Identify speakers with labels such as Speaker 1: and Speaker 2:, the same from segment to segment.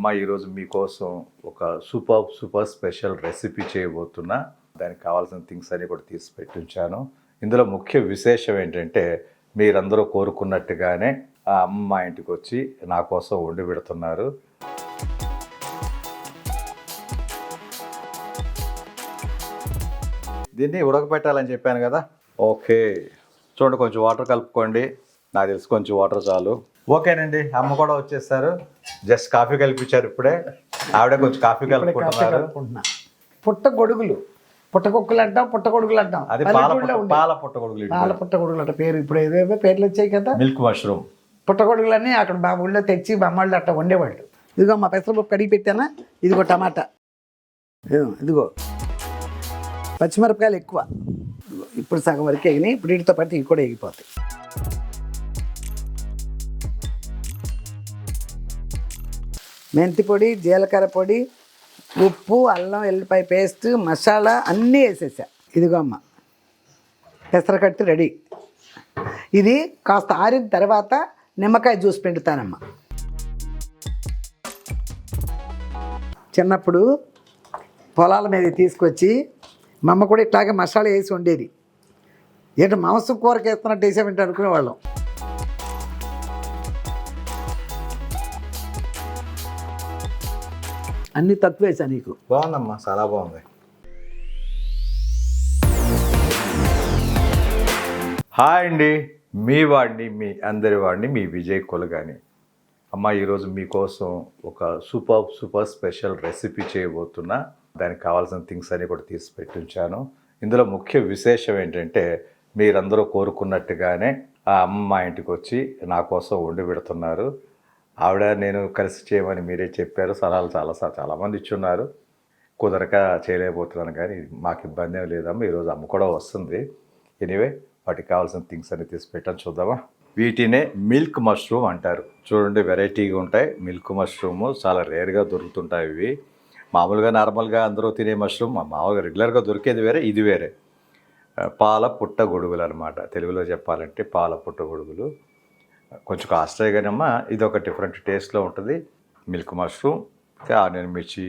Speaker 1: అమ్మ ఈరోజు మీకోసం ఒక సూపర్ సూపర్ స్పెషల్ రెసిపీ చేయబోతున్నా. దానికి కావాల్సిన థింగ్స్ అన్నీ కూడా తీసి పెట్టి ఉంచాను ఇందులో ముఖ్య విశేషం ఏంటంటే మీరందరూ కోరుకున్నట్టుగానే ఆ అమ్మ మా ఇంటికి వచ్చి నా కోసం వండి పెడుతున్నారు. దీన్ని ఉడకపెట్టాలని చెప్పాను కదా? ఓకే. చూడండి కొంచెం వాటర్ కలుపుకోండి. నాకు తెలిసి కొంచెం వాటర్ చాలు. ఓకేనండి అమ్మ కూడా వచ్చేస్తారు. జస్ట్ కాఫీ కలిపించారు ఇప్పుడే. ఆవిడ కొంచెం కాఫీ కలుపుకుంటున్నారు.
Speaker 2: పుట్ట గొడుగులు. పుట్టకొక్కులు అంటాం పుట్ట గొడుగులు అంటాం.
Speaker 1: అది పాల పుట్టగొడుగులు
Speaker 2: పాల పుట్ట గొడుగులు అంట. పేరు ఇప్పుడు ఏదేవో పేర్లు వచ్చాయి కదా.
Speaker 1: మిల్క్ మష్రూమ్
Speaker 2: పుట్ట గొడుగులన్నీ అక్కడ మా ఊళ్ళో తెచ్చి బొమ్మళ్ళు అట్ట వండేవాళ్ళు. ఇదిగో మా పెసరపప్పు కడిగి పెట్టానా? ఇదిగో టమాటా. ఇదిగో, పచ్చిమిరపకాయలు ఎక్కువ. ఇప్పుడు సగం వరకు ఎగినాయి. ఇప్పుడు వీటితో పాటు ఇవి కూడా ఎగిపోతాయి. మెంతి పొడి జీలకర్ర పొడి ఉప్పు అల్లం ఎల్లిపాయ పేస్ట్ మసాలా అన్నీ వేసేసా. ఇదిగో అమ్మ. పెసరకట్టు రెడీ. ఇది కాస్త ఆరిన తర్వాత నిమ్మకాయ జ్యూస్ పిండుతానమ్మ. చిన్నప్పుడు పొలాల మీద తీసుకొచ్చి మా అమ్మ కూడా ఇట్లాగే మసాలా వేసి ఉండేది. ఏంటో మాంసం కూరకి వేస్తున్నట్టు వేసామంటే అనుకునేవాళ్ళం. అన్ని తక్కువే నీకు.
Speaker 1: బాగుందమ్మా చాలా బాగుంది. హాయ్ అండి మీ వాడిని మీ అందరి వాడిని మీ విజయ్ కొలగాని. అమ్మ ఈరోజు మీకోసం ఒక సూపర్ సూపర్ స్పెషల్ రెసిపీ చేయబోతున్నా. దానికి కావాల్సిన థింగ్స్ అన్ని కూడా తీసి పెట్టి ఉంచాను ఇందులో ముఖ్య విశేషం ఏంటంటే మీరందరూ కోరుకున్నట్టుగానే ఆ అమ్మ మా ఇంటికి వచ్చి నా కోసం వండి పెడుతున్నారు. ఆవిడ నేను కలిసి చేయమని మీరే చెప్పారు. సలహాలు చాలా చాలామంది ఇచ్చున్నారు. కుదరక చేయలేకపోతున్నాను కానీ మాకు ఇబ్బంది ఏం లేదమ్మా. ఈరోజు అమ్మ కూడా వస్తుంది. ఎనీవే వాటికి కావాల్సిన థింగ్స్ అన్ని తీసి పెట్టాను చూద్దామా? వీటినే మిల్క్ మష్రూమ్ అంటారు. చూడండి వెరైటీగా ఉంటాయి. మిల్క్ మష్రూమ్ చాలా రేర్గా దొరుకుతుంటాయి ఇవి. మామూలుగా నార్మల్గా అందరూ తినే మష్రూమ్ మామూలుగా రెగ్యులర్గా దొరికేది వేరే ఇది వేరే. పాల పుట్ట గొడుగులు అనమాట తెలుగులో చెప్పాలంటే పాల పుట్ట గొడుగులు. కొంచెం కాస్ట్ కానమ్మా ఇది ఒక డిఫరెంట్ టేస్ట్లో ఉంటుంది. మిల్క్ మష్రూమ్ ఇంకా ఆనియన్ మిర్చి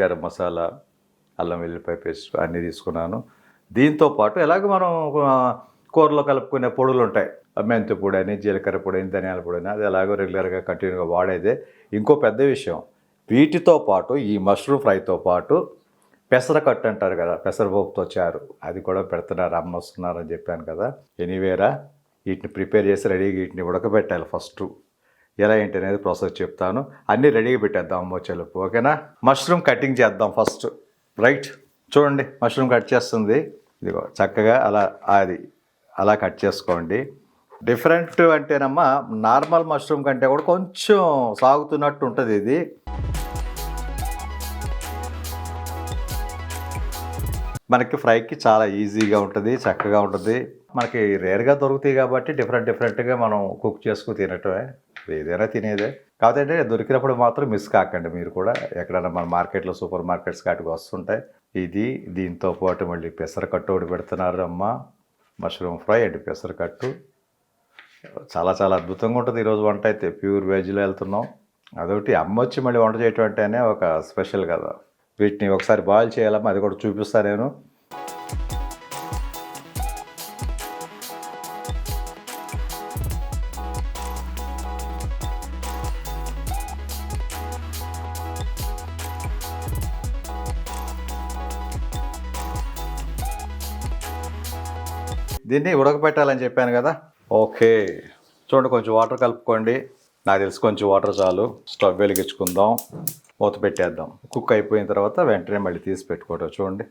Speaker 1: గరం మసాలా అల్లం వెల్లిపాయ పేస్ట్ అన్నీ తీసుకున్నాను. దీంతో పాటు ఎలాగ మనం కూరలో కలుపుకునే పొడులు ఉంటాయి మెంతి పొడి అని జీలకర్ర పొడి అని ధనియాల పొడి అని అది ఎలాగో రెగ్యులర్గా కంటిన్యూగా వాడేదే. ఇంకో పెద్ద విషయం వీటితో పాటు ఈ మష్రూమ్ ఫ్రైతో పాటు పెసరకట్టు అంటారు కదా పెసరపప్పుతో చారు. అది కూడా పెడుతున్నారు అమ్మ వస్తున్నారని చెప్పాను కదా. ఎనీవేరా వీటిని ప్రిపేర్ చేసి రెడీగా వీటిని ఉడకబెట్టాలి ఫస్ట్. ఎలా ఏంటి అనేది ప్రాసెస్ చెప్తాను. అన్నీ రెడీగా పెట్టేద్దాం అమ్మో చెలుపు. ఓకేనా? మష్రూమ్ కటింగ్ చేద్దాం ఫస్ట్. రైట్? చూడండి మష్రూమ్ కట్ చేస్తుంది. ఇదిగో చక్కగా అలా అది అలా కట్ చేసుకోండి. డిఫరెంట్ అంటేనమ్మా నార్మల్ మష్రూమ్ కంటే కూడా కొంచెం సాగుతున్నట్టు ఉంటుంది ఇది. మనకి ఫ్రైకి చాలా ఈజీగా ఉంటుంది చక్కగా ఉంటుంది. మనకి రేర్గా దొరుకుతాయి కాబట్టి డిఫరెంట్ డిఫరెంట్గా మనం కుక్ చేసుకుని తినటమే. ఏదైనా తినేదే. కాకపోతే దొరికినప్పుడు మాత్రం మిస్ కాకండి మీరు కూడా. ఎక్కడైనా మన మార్కెట్లో సూపర్ మార్కెట్స్ కాటికి వస్తుంటాయి. ఇది దీంతో పాటు మళ్ళీ పెసరకట్టు ఒకటి పెడుతున్నారు అమ్మ మష్రూమ్ ఫ్రై అండ్ పెసరకట్టు చాలా చాలా అద్భుతంగా ఉంటుంది ఈరోజు వంట అయితే. ప్యూర్ వెజ్లో వెళ్తున్నాం. అదొకటి. అమ్మ వచ్చి మళ్ళీ వంట చేయటం అంటేనే ఒక స్పెషల్ కదా. వీటిని ఒకసారి బాయిల్ చేయాలమ్మా. అది కూడా చూపిస్తాను నేను. దీన్ని ఉడకపెట్టాలని చెప్పాను కదా. ఓకే. చూడండి కొంచెం వాటర్ కలుపుకోండి. నాకు తెలిసి కొంచెం వాటర్ చాలు. స్టవ్ వెలిగించుకుందాం. మూత పెట్టేద్దాం. కుక్ అయిపోయిన తర్వాత వెంటనే మళ్ళీ తీసి పెట్టుకోవటం చూడండి.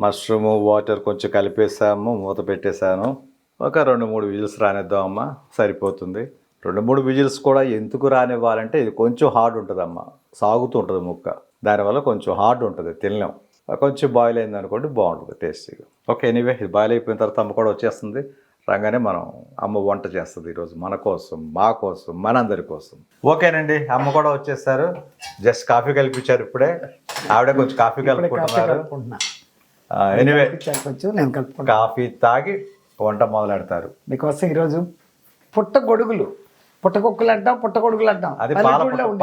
Speaker 1: మష్రూమ్ వాటర్ కొంచెం కలిపేసాము మూత పెట్టేశాను. ఒక రెండు మూడు విజిల్స్ రానిద్దామమ్మా సరిపోతుంది. రెండు మూడు విజిల్స్ కూడా ఎందుకు రానివ్వాలంటే ఇది కొంచెం హార్డ్ ఉంటుందమ్మా. సాగుతూ ఉంటుంది ముక్క. దానివల్ల కొంచెం హార్డ్ ఉంటుంది తినలేం. కొంచెం బాయిల్ అయింది అనుకోండి బాగుంటుంది టేస్టీగా ఓకే ఎనీవే ఇది బాయిల్ అయిపోయిన తర్వాత అమ్మ కూడా వచ్చేస్తుంది. రాగానే మనం అమ్మ వంట చేస్తుంది ఈరోజు మన కోసం మా కోసం మనందరి కోసం. ఓకేనండి అమ్మ కూడా వచ్చేసారు. జస్ట్ కాఫీ కలిపించారు ఇప్పుడే. ఆవిడ కొంచెం కాఫీ కలుపుకుంటున్నారు.
Speaker 2: కలుపుకుంటున్నా.
Speaker 1: ఎనీవే
Speaker 2: కొంచెం నేను కలుపుకుంటా
Speaker 1: కాఫీ తాగి వంట మొదలెడతారు.
Speaker 2: మీకోసం ఈరోజు పుట్ట గొడుగులు పుట్టకొక్కులు అంటాం పుట్టకొడుకులు అంటాం.
Speaker 1: అది పాల పుట్టగొడుగులు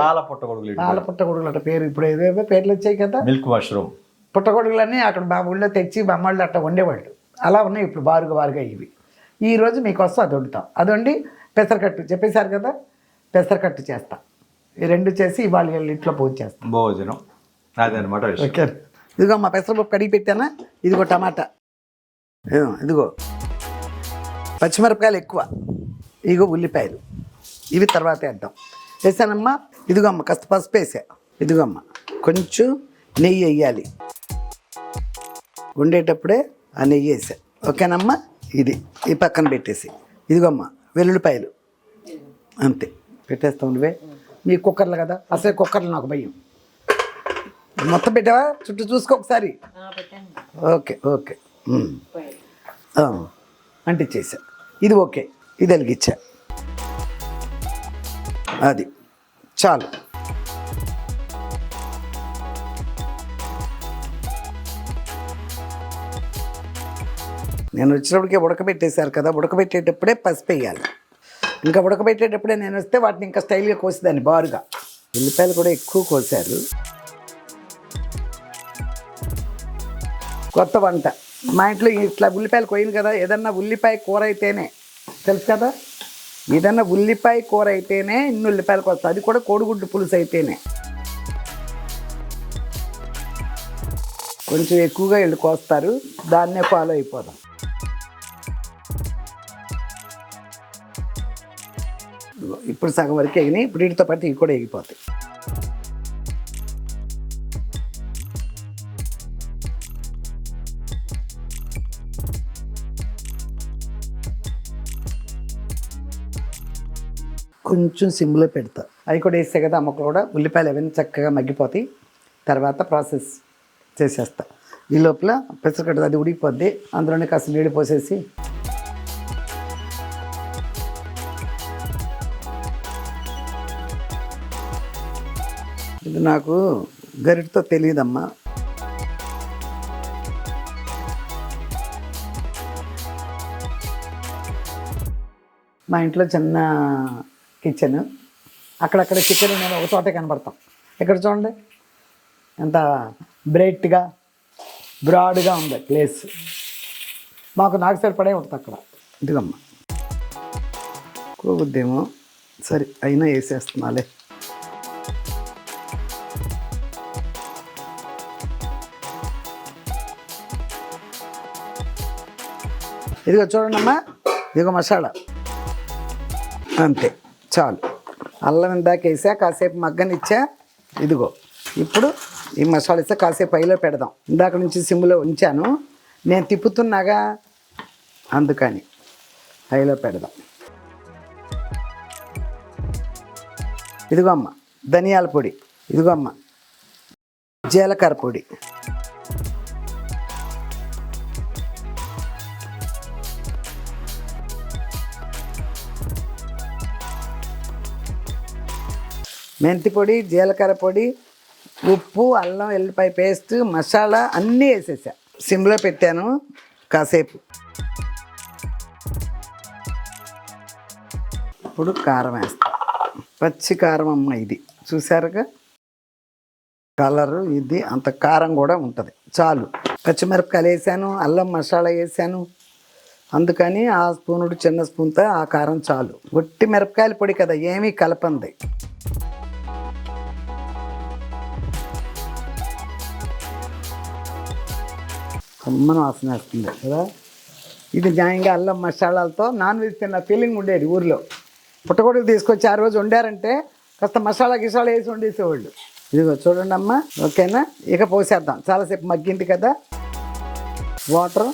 Speaker 2: పాల పుట్టకొడుకులు అంట. పేరు ఇప్పుడు ఏవేవో పేర్లు వచ్చాయి కదా.
Speaker 1: మిల్క్ మష్రూమ్
Speaker 2: పుట్టగొడుగులన్నీ అక్కడ మా ఊళ్ళో తెచ్చి బొమ్మళ్ళు అట్లా వండేవాళ్ళు. అలా ఉన్నాయి ఇప్పుడు బారుగా బారుగా ఇవి. ఈ రోజు మీకోసం అది వండుతాం. అది వండి పెసరకట్టు చెప్పేశారు కదా? పెసరకట్టు చేస్తా. ఈ రెండు చేసి ఇవాళ ఇంట్లో పూజ చేస్తాం.
Speaker 1: భోజనం. అదనమాట
Speaker 2: ఓకే. ఇదిగో మా పెసరపప్పు కడిగి పెట్టానా? ఇదిగో టమాటా. ఇదిగో, ఇదిగో. పచ్చిమిరపకాయలు ఎక్కువ. ఇదిగో ఉల్లిపాయలు. ఇవి తర్వాత వేద్దాం వేసానమ్మా. ఇదిగో అమ్మ కాస్త పసుపు వేసా. ఇదిగో అమ్మ. కొంచెం నెయ్యి వేయాలి. వండేటప్పుడే ఆ నెయ్యి వేసా. ఓకేనమ్మా? ఇది ఈ పక్కన పెట్టేసి. ఇదిగో అమ్మ వెల్లుల్లిపాయలు. అంతే. పెట్టేస్తాం నువ్వే. మీ కుక్కర్లు కదా అసలే కుక్కర్లు నాకు భయం. మొత్తం పెట్టావా? చుట్టూ చూసుకో ఒకసారి. Okay okay. ఉమ్. ఆ, అంటించేసా ఇది ఓకే. ఇది వెలిగించా. అది. చాలు. నేను వచ్చినప్పటికే ఉడకబెట్టేశారు కదా ఉడకబెట్టేటప్పుడే పసుపు వేయాలి. ఇంకా ఉడకబెట్టేటప్పుడే నేను వస్తే వాటిని ఇంకా స్టైల్గా కోసేదాన్ని బారుగా. ఉల్లిపాయలు కూడా ఎక్కువ కోసారు. కొత్త వంట. మా ఇంట్లో ఇట్లా ఉల్లిపాయలు కోయింది కదా ఏదన్నా ఉల్లిపాయ కూర అయితేనే. తెలుసు కదా? ఏదన్నా ఉల్లిపాయ కూర అయితేనే ఇన్ని ఉల్లిపాయలు కోస్తా. అది కూడా కోడిగుడ్డు పులుసు అయితేనే. కొంచెం ఎక్కువగా వీళ్ళు కోస్తారు. దాన్నే ఫాలో అయిపోదాం. ఇప్పుడు సగం వరకు ఎగినాయి ఇప్పుడు వీటితో పాటు ఇవి కూడా ఎగిపోతాయి. కొంచెం సిమ్లో పెడతా. అవి కూడా వేస్తే కదా అమ్మకు కూడా ఉల్లిపాయలు అవన్నీ చక్కగా మగ్గిపోతాయి. తర్వాత ప్రాసెస్ చేసేస్తా. ఈ లోపల పెసరకట్టు అది ఉడికిపోద్ది. అందులోనే కాస్త నీళ్ళు పోసేసి ఇది నాకు గరిటతో తెలియదమ్మా మా ఇంట్లో చిన్న కిచెన్. అక్కడక్కడ కిచెన్ నేను ఒక చోటే కనబడతాం. ఇక్కడ చూడండి? ఎంత బ్రైట్గా బ్రాడ్గా ఉంది ప్లేస్. మాకు నాకు సరిపడే ఉంటుంది అక్కడ. ఇదిగమ్మా కోగుద్దేమో సరే అయినా వేసేస్తున్నాలే. ఇదిగో చూడండి అమ్మా ఇదిగో మసాలా. అంతే చాలు. అల్లం ఇందాక వేసా కాసేపు మగ్గనిచ్చా ఇదిగో. ఇప్పుడు ఈ మసాలా ఇస్తే కాసేపు అయిలో పెడదాం. ఇందాక నుంచి సిమ్లో ఉంచాను నేను తిప్పుతున్నాగా అందుకని అయిలో పెడదాం. ఇదిగో అమ్మ ధనియాల పొడి. ఇదిగో అమ్మ జీలకర్ర పొడి. మెంతి పొడి జీలకర్ర పొడి ఉప్పు అల్లం ఎల్లిపాయ పేస్ట్ మసాలా అన్నీ వేసేసా. సిమ్లో పెట్టాను కాసేపు. ఇప్పుడు కారం వేస్తాను పచ్చి కారం అమ్మ ఇది. చూసారుగా? కలరు ఇది అంత కారం కూడా ఉంటుంది. చాలు. పచ్చిమిరపకాయలు వేసాను అల్లం మసాలా వేసాను. అందుకని ఆ స్పూనుడు చిన్న స్పూన్తో ఆ కారం చాలు. ఒట్టి మిరపకాయల పొడి కదా ఏమీ కలపంది. కమ్మన వాసన వస్తుంది కదా? ఇది న్యాయంగా అల్లం మసాలాలతో నాన్ వెజ్ తిన్న ఫీలింగ్ ఉండేది ఊర్లో. పుట్టగొడుగు తీసుకొచ్చి ఆ రోజు వండారంటే కాస్త మసాలా గిసాలా వేసి వండేసేవాళ్ళు. ఇదిగో చూడండి అమ్మా ఓకేనా? ఇక పోసేద్దాం. చాలాసేపు మగ్గింది కదా? వాటర్.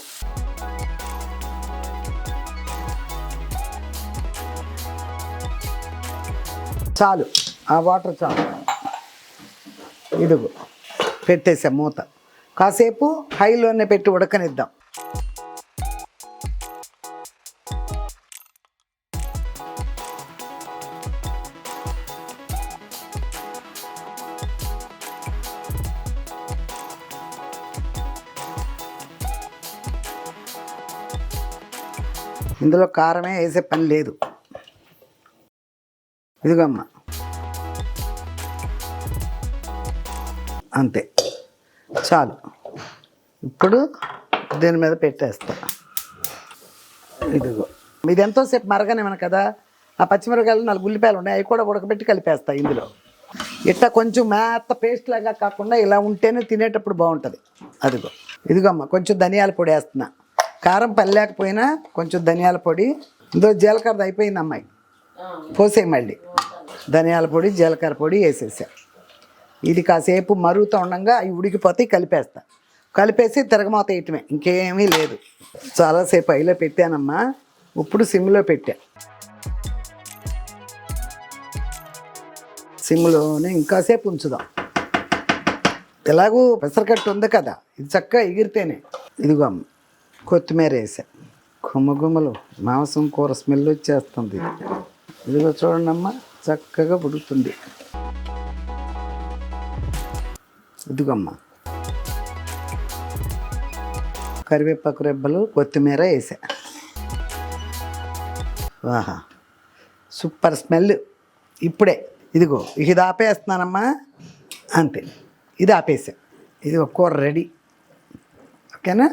Speaker 2: చాలు. ఆ వాటర్ చాలు. ఇదిగో పెట్టేసా మూత. కాసేపు హైలోనే పెట్టి ఉడకనిద్దాం. ఇందులో కారమే వేసే పని లేదు. ఇదిగమ్మ అంతే. చాలు. ఇప్పుడు దీని మీద పెట్టేస్తా. ఇదిగో. ఇది ఎంతోసేపు మరగనివ్వను కదా? ఆ పచ్చిమిరకాయలు నాలుగు ఉల్లిపాయలు ఉన్నాయి అవి కూడా ఉడకబెట్టి కలిపేస్తా ఇందులో. ఇట్లా కొంచెం మేత పేస్ట్ లాగా కాకుండా ఇలా ఉంటేనే తినేటప్పుడు బాగుంటుంది. అదిగో. ఇదిగో అమ్మ కొంచెం ధనియాల పొడి వేస్తున్నా. కారం పల్లేకపోయినా కొంచెం ధనియాల పొడి. ఇందులో జీలకర్ర అయిపోయింది అమ్మాయి. పోసేయి మళ్ళీ. ధనియాల పొడి జీలకర్ర పొడి వేసేసా. ఇది కాసేపు మరుగుతూ ఉండగా అవి ఉడికిపోతే కలిపేస్తా. కలిపేసి తిరగమాత వేయటమే. ఇంకేమీ లేదు. చాలాసేపు అయిలో పెట్టానమ్మా. ఇప్పుడు సిమ్లో పెట్టా. సిమ్లోనే ఇంకాసేపు ఉంచుదాం. ఎలాగూ పెసరకట్టు ఉంది కదా. ఇది చక్కగా ఎగిరితేనే. ఇదిగో అమ్మ కొత్తిమీర వేసా. గుమ్మగుమ్మలు మాంసం కూర స్మెల్ వచ్చేస్తుంది. ఇదిగో చూడండి అమ్మ చక్కగా ఉడుకుతుంది. ఇదిగమ్మా. కరివేపాకు రెబ్బలు కొత్తిమీర వేసా. వాహా సూపర్ స్మెల్. ఇప్పుడే. ఇదిగో ఇది ఆపేస్తున్నానమ్మా. అంతే. ఇది ఆపేసా. ఇది ఒక కూర రెడీ. ఓకేనా?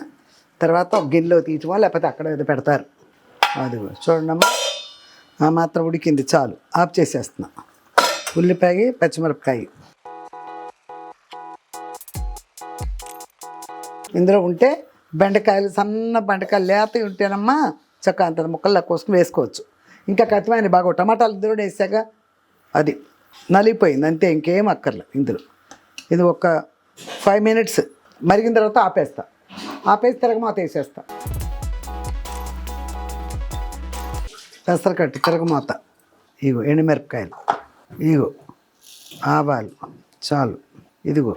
Speaker 2: తర్వాత ఒక గిన్నెలో తీయటమో లేకపోతే అక్కడ ఏదో పెడతారు. అదిగో చూడండమ్మా. ఆ మాత్రం ఉడికింది చాలు. ఆఫ్ చేసేస్తున్నా. ఉల్లిపాయ పచ్చిమిరపకాయ. ఇందులో ఉంటే బెండకాయలు సన్న బెండకాయలు లేత ఉంటేనమ్మా చక్క అంత ముక్కల్లో కోసుకుని వేసుకోవచ్చు. ఇంకా కత్తిమైన బాగా టమాటాలు ఇందులో వేసాక అది నలిగిపోయింది అంతే ఇంకేం అక్కర్లే ఇందులో. ఇది ఒక ఫైవ్ మినిట్స్ మరిగిన తర్వాత ఆపేస్తా. ఆపేసి తిరగమాత వేసేస్తా. పెసరకట్టు తిరగమాత ఇగో ఎండుమిరపకాయలు. ఇగో ఆవాలు చాలు. ఇదిగో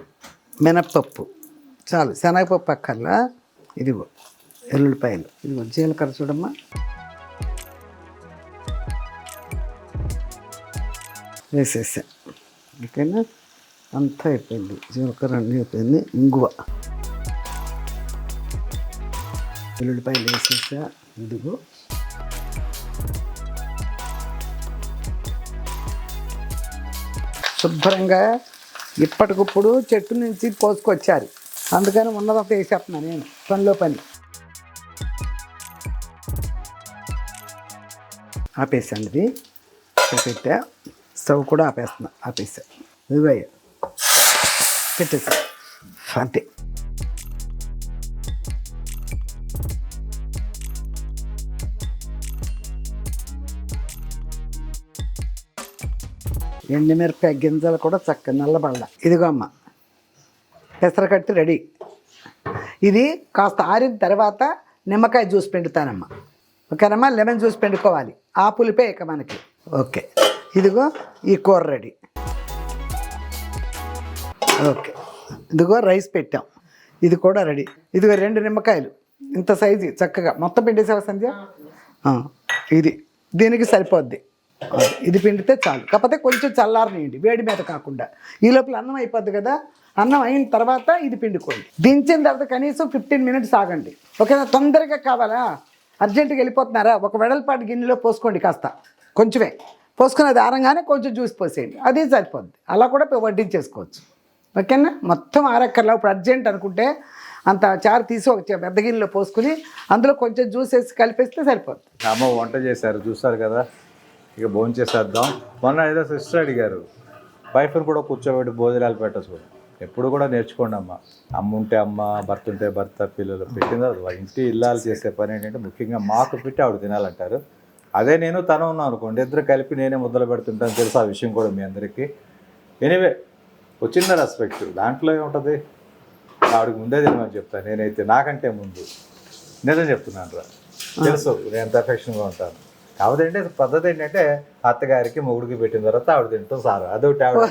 Speaker 2: మినప్పప్పు. చాలు. శనగపప్పు అక్కర్లా? ఇదిగో ఎల్లుల్లిపాయలు. ఇదిగో జీలకర్ర చూడమ్మా. వేసేసా. ఓకేనా? అంతా అయిపోయింది. జీలకర్ర అన్నీ అయిపోయింది. ఇంగువ. ఎల్లుల్లిపాయలు వేసేసా. ఇదిగో. శుభ్రంగా ఇప్పటికప్పుడు చెట్టు నుంచి పోసుకొచ్చారు. అందుకని ఉన్నదంతా వేసేస్తున్నాను నేను పనిలో పని. ఆపేసాను ఇది. పెట్టా. స్టవ్ కూడా ఆపేస్తున్నా ఆపేసా. ఇదిగో పెట్టేసా. అంతే. ఎండుమిరపకాయ గింజలు కూడా చక్కగా నల్లబల్ల ఇదిగో అమ్మ. పెసరకట్టు రెడీ. ఇది కాస్త ఆరిన తర్వాత నిమ్మకాయ జ్యూస్ పిండుతానమ్మా. ఓకేనమ్మా? లెమన్ జ్యూస్ పిండుకోవాలి. ఆ పులిపే ఇక మనకి. ఓకే. ఇదిగో ఈ కూర రెడీ. ఓకే. ఇదిగో రైస్ పెట్టాం. ఇది కూడా రెడీ. ఇదిగో రెండు నిమ్మకాయలు. ఇంత సైజు చక్కగా. మొత్తం పిండేసావా సంధ్య? ఇది. దీనికి సరిపోద్ది. ఇది పిండితే చాలు. కాకపోతే కొంచెం చల్లారనియండి. వేడి మీద కాకుండా. ఈ లోపల అన్నం అయిపోద్ది కదా? అన్నం అయిన తర్వాత ఇది పిండుకోండి. దించిన తర్వాత కనీసం ఫిఫ్టీన్ మినిట్స్ ఆగండి. ఓకేనా తొందరగా కావాలా? అర్జెంటుగా వెళ్ళిపోతున్నారా? ఒక వెడల్పాటి గిన్నెలో పోసుకోండి కాస్త. కొంచెమే. పోసుకుని అది ఆరంగానే కొంచెం జ్యూస్ పోసేయండి. అది సరిపోద్ది. అలా కూడా వడ్డించేసుకోవచ్చు. ఓకేనా? మొత్తం ఆరక్కర్లా ఇప్పుడు అర్జెంట్ అనుకుంటే అంత చారు తీసి ఒక పెద్ద గిన్నెలో పోసుకుని అందులో కొంచెం జ్యూస్ వేసి కలిపేస్తే సరిపోద్ది.
Speaker 1: అమ్మ వంట చేశారు. చూస్తారు కదా. ఇక భోజనం చేసేద్దాం మొన్న ఏదో సిస్టర్ అడిగారు. వైఫ్ని కూడా కూర్చోబెట్టి భోజనాలు పెట్టచ్చు ఎప్పుడు కూడా నేర్చుకోండి అమ్మ. అమ్మ ఉంటే అమ్మ భర్త ఉంటే భర్త పిల్లలు పెట్టిన ఇంటి ఇల్లాలు చేసే పని ఏంటంటే ముఖ్యంగా మాకు పెట్టి ఆవిడ తినాలంటారు. అదే నేను తను ఉన్నాను అనుకోండి ఇద్దరు కలిపి నేనే ముద్దలు పెడుతుంటాను తెలుసు ఆ విషయం కూడా మీ అందరికీ. ఎనీవే వచ్చిన రెస్పెక్ట్ దాంట్లో ఏముంటుంది? ఆవిడకి ముందే తినమని చెప్తాను నేనైతే నాకంటే ముందు. నిజం చెప్తున్నాను రా. తెలుసు నేను ఎంత అఫెక్షన్గా ఉంటాను. కాకపోతే ఏంటంటే పద్ధతి ఏంటంటే అత్తగారికి మొగుడికి పెట్టిన తర్వాత ఆవిడ తింటాం సార్. అదొకటి ఆవిడ.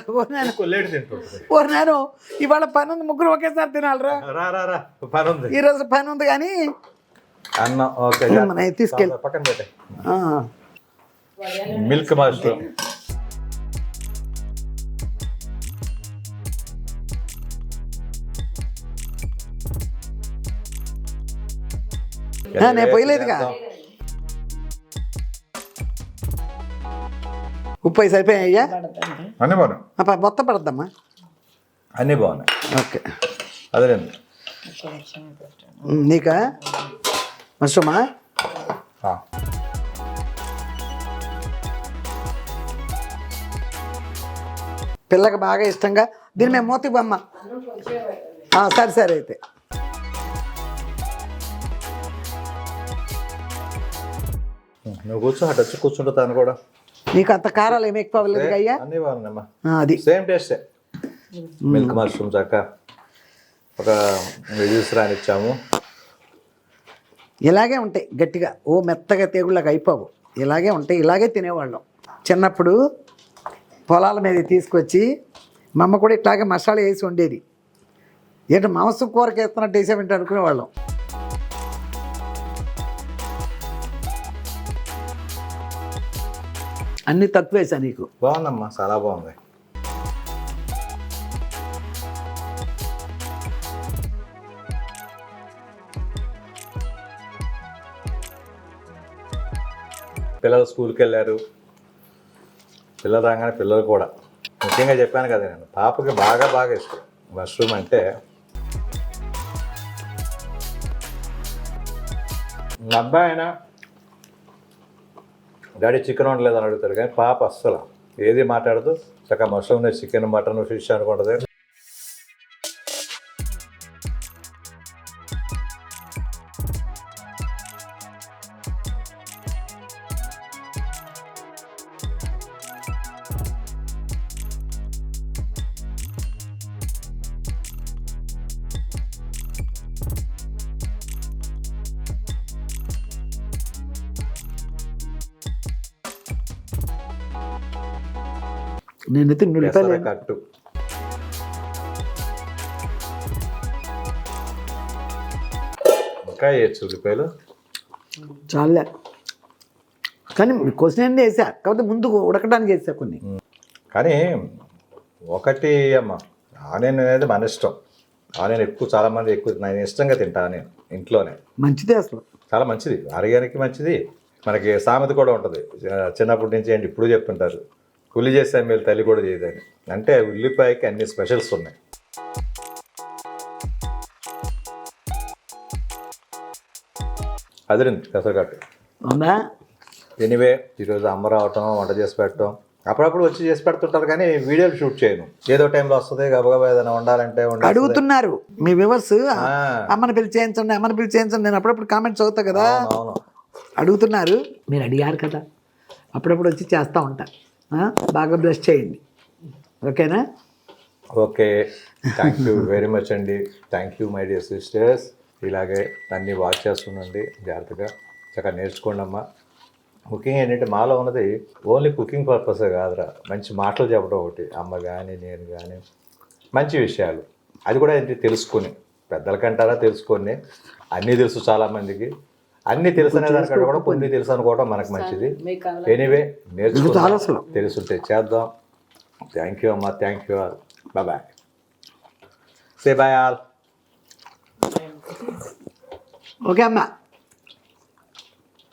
Speaker 2: ఓ నేను ఇవాళ పని ఉంది ముగ్గురు ఒకేసారి తినాలిరా.
Speaker 1: రా రా రా. పని ఉంది.
Speaker 2: ఈరోజు పని ఉంది కానీ
Speaker 1: అన్నం ఓకే
Speaker 2: తీసుకెళ్ళి.
Speaker 1: పక్కన పెట్టే. మిల్క్
Speaker 2: ఆ, నేను పోయలేదుగా. ఉప్పు అయి సరిపోయాయ్యా
Speaker 1: అన్నీ బాగున్నాయి.
Speaker 2: మొత్తం పడద్దమ్మా.
Speaker 1: అన్నీ బాగున్నాయి.
Speaker 2: ఓకే. ఉమ్, నీకా?
Speaker 1: ఆ.
Speaker 2: పిల్లకి బాగా ఇష్టంగా దీని మేము మోతి బొమ్మ. సరే సరే అయితే.
Speaker 1: నువ్వు కూర్చో అటు వచ్చి కూర్చుంటా తను కూడా.
Speaker 2: నీకు అంత కారాలు ఏమి ఎక్కువ అవ్వలేదు అయ్యా
Speaker 1: అన్నీ బాగున్నాయమ్మా.
Speaker 2: ఆ, అది.
Speaker 1: సేమ్ టేస్టే మిల్క్ మష్రూమ్స్ అక్క ఒక
Speaker 2: ఇలాగే ఉంటాయి గట్టిగా. ఓ మెత్తగా తెగుళ్ళకి అయిపోవు. ఇలాగే ఉంటాయి ఇలాగే తినేవాళ్ళం. చిన్నప్పుడు పొలాల మీద తీసుకొచ్చి మా అమ్మ కూడా ఇట్లాగే మసాలా వేసి వండేది. ఏంటో మాంసం కూరకి వేస్తున్నట్టు వేసామంటే అనుకునేవాళ్ళం. అన్ని తక్కువేసా నీకు.
Speaker 1: బాగుందమ్మా చాలా బాగుంది. పిల్లలు స్కూల్కి వెళ్ళారు పిల్లలు రాగానే పిల్లలు కూడా. ముఖ్యంగా చెప్పాను కదా నేను పాపకి బాగా బాగా ఇష్టం. మష్రూమ్ అంటే మా అబ్బాయి అయినా డాడీ చికెన్ వండలేదని అని అడుగుతారు కానీ పాప అస్సలు. ఏది మాట్లాడదు. చక్కగా మసలు చికెన్ మటన్ ఫిష్ అనుకుంటుంది.
Speaker 2: నేనైతే
Speaker 1: పెసర కట్టు. ఇంకా వేయచ్చు ఉల్లిపాయలు?
Speaker 2: చాలే. కానీ క్వశ్చన్ అన్నీ వేసా? కాకపోతే ముందు ఉడకడానికి వేసా కొన్ని.
Speaker 1: కానీ ఒకటి అమ్మ ఆనియన్ అనేది మన ఇష్టం. ఆనియన్ ఎక్కువ చాలా మంది ఎక్కువ నేను ఇష్టంగా తింటా ఆనియన్ ఇంట్లోనే.
Speaker 2: మంచిదే అసలు.
Speaker 1: చాలా మంచిది. ఆరోగ్యానికి మంచిది. మనకి సామెత కూడా ఉంటుంది. చిన్నప్పటి నుంచి ఏంటి ఇప్పుడు చెప్తుంటారు. ఉల్లి చేస్తే మీరు తల్లి కూడా చేయదని అంటే ఉల్లిపాయకి అన్ని స్పెషల్స్ ఉన్నాయి. అదిరింది పెసరకట్టు.
Speaker 2: అవునా?
Speaker 1: ఎనివే ఈరోజు అమ్మ రావటం వంట చేసి పెట్టడం అప్పుడప్పుడు వచ్చి చేసి పెడుతుంటారు కానీ వీడియోలు షూట్ చేయను. ఏదో టైంలో వస్తుంది గబగబా ఏదైనా వండాలంటే వండి
Speaker 2: అడుగుతున్నారు మీ వివర్స్. అమ్మని పిలిచి చేయించండి అమ్మని పిలిచి చేయించండి. నేను అప్పుడప్పుడు కామెంట్స్ చదువుతా కదా.
Speaker 1: అవును,
Speaker 2: అడుగుతున్నారు. మీరు అడిగారు కదా. అప్పుడప్పుడు వచ్చి చేస్తూ ఉంటా. ఆ? బాగా బ్లెస్ చేయండి. ఓకేనా?
Speaker 1: Okay. Thank you very much అండి. Thank you my dear sisters ఇలాగే అన్నీ వాచ్ చేస్తుండండి. జాగ్రత్తగా చక్కగా నేర్చుకోండి అమ్మా కుకింగ్ ఏంటంటే మాలో ఉన్నది ఓన్లీ కుకింగ్ పర్పస్ కాదురా. మంచి మాటలు చెప్పడం ఒకటి. అమ్మ కానీ నేను కానీ మంచి విషయాలు. అది కూడా ఏంటి తెలుసుకొని. పెద్దలకంటారా తెలుసుకొని. అన్నీ తెలుసు చాలామందికి. అన్నీ తెలుసు దానికంటే కూడా కొన్ని తెలుసు అనుకోవడం మనకు మంచిది. ఎనీవే
Speaker 2: అసలు.
Speaker 1: తెలుసుంటే చేద్దాం. థ్యాంక్ యూ అమ్మా. Thank you all bye bye say bye all
Speaker 2: okay అమ్మా.